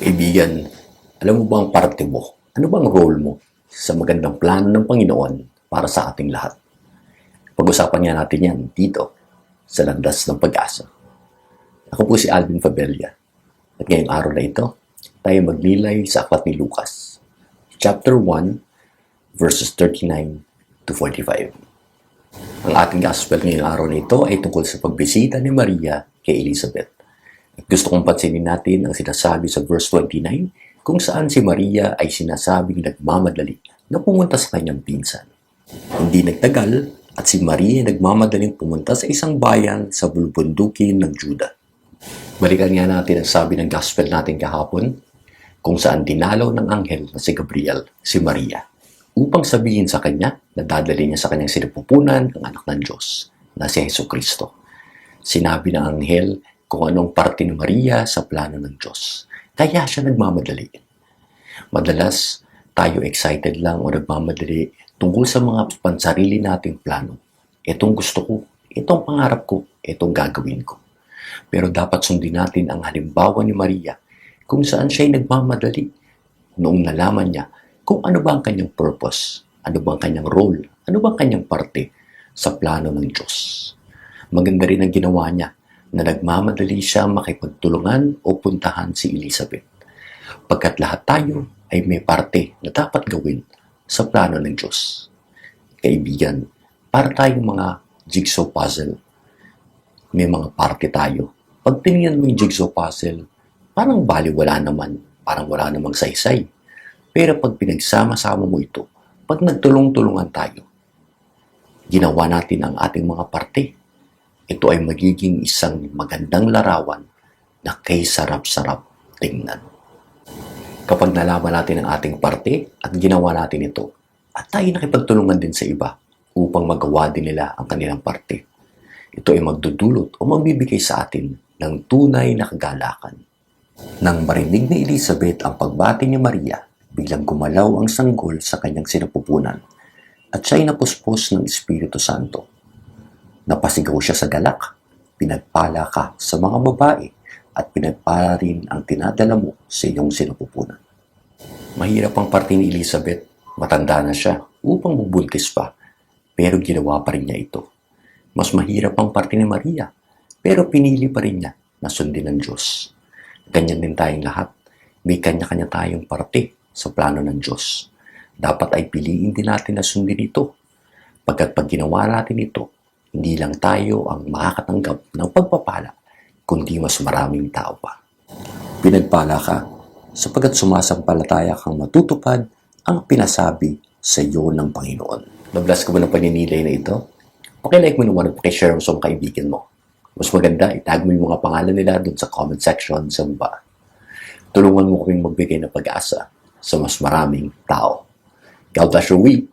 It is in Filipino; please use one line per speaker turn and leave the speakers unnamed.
Kaibigan, alam mo ba ang parte mo? Ano bang role mo sa magandang plano ng Panginoon para sa ating lahat? Pag-usapan nga natin yan dito sa Landas ng Pag-asa. Ako po si Alvin Fabella. At ngayong araw na ito, tayo magnilay sa aklat ni Lucas, chapter 1, verses 39 to 45. Ang ating gospel ngayong araw na ito ay tungkol sa pagbisita ni Maria kay Elizabeth. Gusto kong pansinin natin ang sinasabi sa verse 29 kung saan si Maria ay sinasabing nagmamadali na pumunta sa kanyang pinsan. Hindi nagtagal at si Maria ay nagmamadaling pumunta sa isang bayan sa bulbundukin ng Juda. Balikan nga natin ang sabi ng gospel natin kahapon kung saan dinalaw ng anghel na si Gabriel si Maria upang sabihin sa kanya na dadali niya sa kanyang sinapupunan ang anak ng Diyos na si Heso Kristo. Sinabi ng anghel kung anong parte ni Maria sa plano ng Diyos. Kaya siya nagmamadali. Madalas, tayo excited lang o nagmamadali tungkol sa mga pansarili nating plano. Itong gusto ko, itong pangarap ko, itong gagawin ko. Pero dapat sundin natin ang halimbawa ni Maria kung saan siya ay nagmamadali noong nalaman niya kung ano ba ang kanyang purpose, ano ba ang kanyang role, ano ba ang kanyang parte sa plano ng Diyos. Maganda rin ang ginawa niya na nagmamadali siya makipagtulungan o puntahan si Elizabeth. Pagkat lahat tayo ay may parte na dapat gawin sa plano ng Diyos. Kaibigan, para tayong mga jigsaw puzzle. May mga parte tayo. Pag tinignan mo yung jigsaw puzzle, parang bali wala naman, parang wala namang saysay. Pero pag pinagsama-sama mo ito, pag nagtulong-tulungan tayo, ginawa natin ang ating mga parte. Ito ay magiging isang magandang larawan na kay sarap-sarap tingnan. Kapag nalaman natin ang ating parte at ginawa natin ito, at tayo nakipagtulungan din sa iba upang magawa din nila ang kanilang parte. Ito ay magdudulot o magbibigay sa atin ng tunay na kagalakan. Nang marinig ni Elizabeth ang pagbati ni Maria, biglang gumalaw ang sanggol sa kanyang sinapupunan at siya'y napuspos ng Espiritu Santo. Napasigaw siya sa galak, pinagpala ka sa mga babae at pinagpala rin ang tinadala mo sa iyong sinapupunan. Mahirap ang parte ni Elizabeth, matanda na siya upang bubuntis pa, pero ginawa pa rin niya ito. Mas mahirap ang parte ni Maria, pero pinili pa rin niya na sundin ng Diyos. Ganyan din tayong lahat. May kanya-kanya tayong parte sa plano ng Diyos. Dapat ay piliin din natin na sundin ito. Pagkat pag ginawa natin ito, hindi lang tayo ang makakatanggap ng pagpapala, kundi mas maraming tao pa. Pinagpala ka sapagat sumasampalataya kang matutupad ang pinasabi sa iyo ng Panginoon. Nablas ko ba ng paninilay na ito? Pakilike mo naman at pakishare mo sa mga kaibigan mo. Mas maganda, itag mo yung mga pangalan nila dun sa comment section sa baba. Tulungan mo kaming magbigay ng pag-asa sa mas maraming tao. God bless your week.